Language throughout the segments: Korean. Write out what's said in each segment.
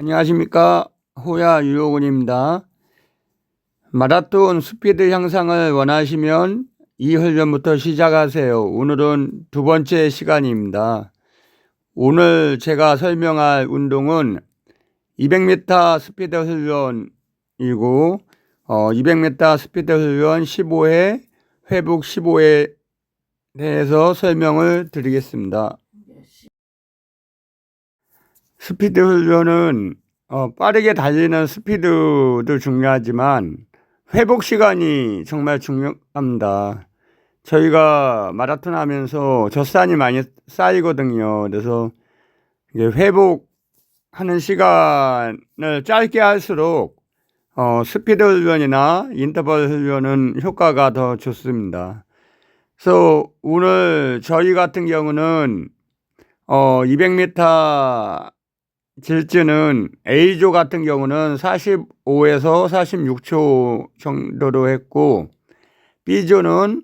안녕하십니까. 호야 유효군입니다. 마라톤 스피드 향상을 원하시면 이 훈련부터 시작하세요. 오늘은 두 번째 시간입니다. 오늘 제가 설명할 운동은 200m 스피드 훈련이고, 어, 200m 스피드 훈련 15회, 회복 15회 대해서 설명을 드리겠습니다. 스피드 훈련은 어, 빠르게 달리는 스피드도 중요하지만 회복 시간이 정말 중요합니다. 저희가 마라톤 하면서 젖산이 많이 쌓이거든요. 그래서 회복하는 시간을 짧게 할수록 어, 스피드 훈련이나 인터벌 훈련은 효과가 더 좋습니다. 그래서 오늘 저희 같은 경우는 어, 200m 질주는 A조 같은 경우는 45에서 46초 정도로 했고 B조는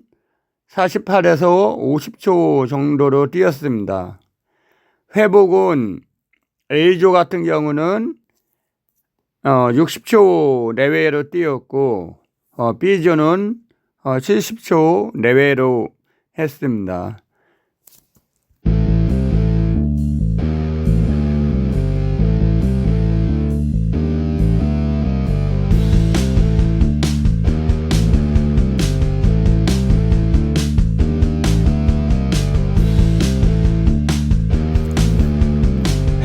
48에서 50초 정도로 뛰었습니다. 회복은 A조 같은 경우는 어, 60초 내외로 뛰었고 어, B조는 어, 70초 내외로 했습니다.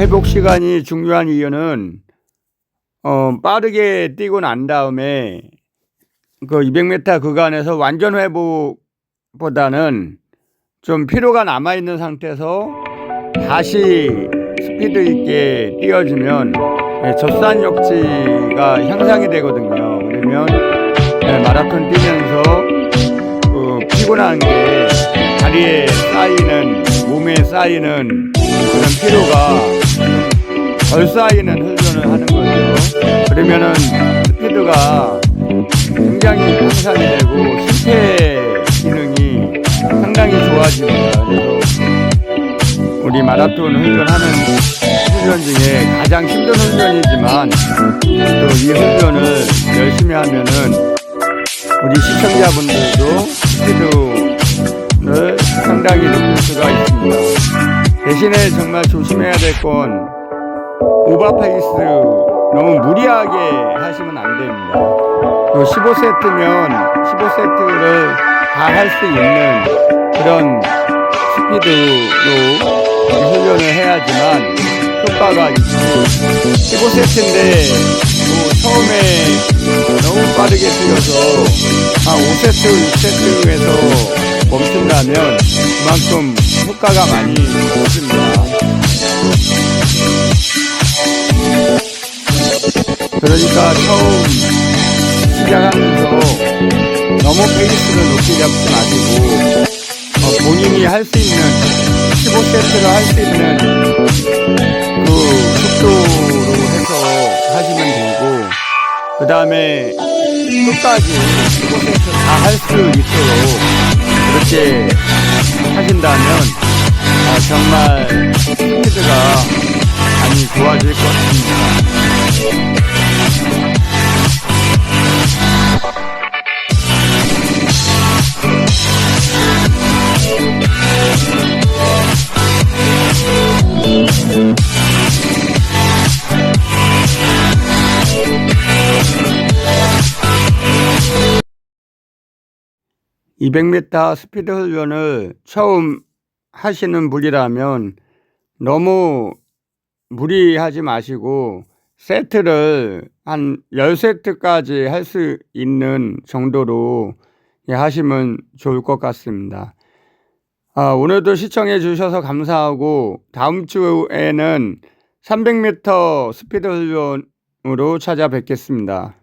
회복 시간이 중요한 이유는 어, 빠르게 뛰고 난 다음에 그 200m 구간에서 완전 회복보다는 좀 피로가 남아 있는 상태에서 다시 스피드 있게 뛰어주면 예, 젖산 역치가 향상이 되거든요. 그러면 예, 마라톤 뛰면서 그 피곤한 게 다리에 쌓이는 몸에 쌓이는 그런 피로가 덜 쌓이는 훈련을 하는 거죠. 그러면은 스피드가 굉장히 향상이 되고 심폐 기능이 상당히 좋아집니다. 그래서 우리 마라톤 훈련하는 훈련 중에 가장 힘든 훈련이지만 또 이 훈련을 열심히 하면은 우리 시청자분들도 스피드를 상당히 높일 수가 있습니다. 대신에 정말 조심해야 될 건 오버페이스 너무 무리하게 하시면 안 됩니다. 15세트면 15세트를 다 할 수 있는 그런 스피드로 훈련을 해야지만 효과가 있고 15세트인데 뭐 처음에 너무 빠르게 뛰어서 한 5세트, 6세트에서 멈춘다면 그만큼 효과가 많이 없습니다. 그러니까 처음 시작하면서 너무 페이스를 높게 잡지 마시고 어, 본인이 할 수 있는 15세트를 할 수 있는 그 속도로 해서 하시면 되고 그 다음에 끝까지 15세트 다 할 수 있도록 그렇게 하신다면 아, 정말 (200m) 스피드 훈련을 처음 하시는 분이라면 너무 무리하지 마시고 세트를 한 10세트까지 할 수 있는 정도로 예, 하시면 좋을 것 같습니다. 아, 오늘도 시청해 주셔서 감사하고 다음 주에는 300m 스피드 훈련으로 찾아뵙겠습니다.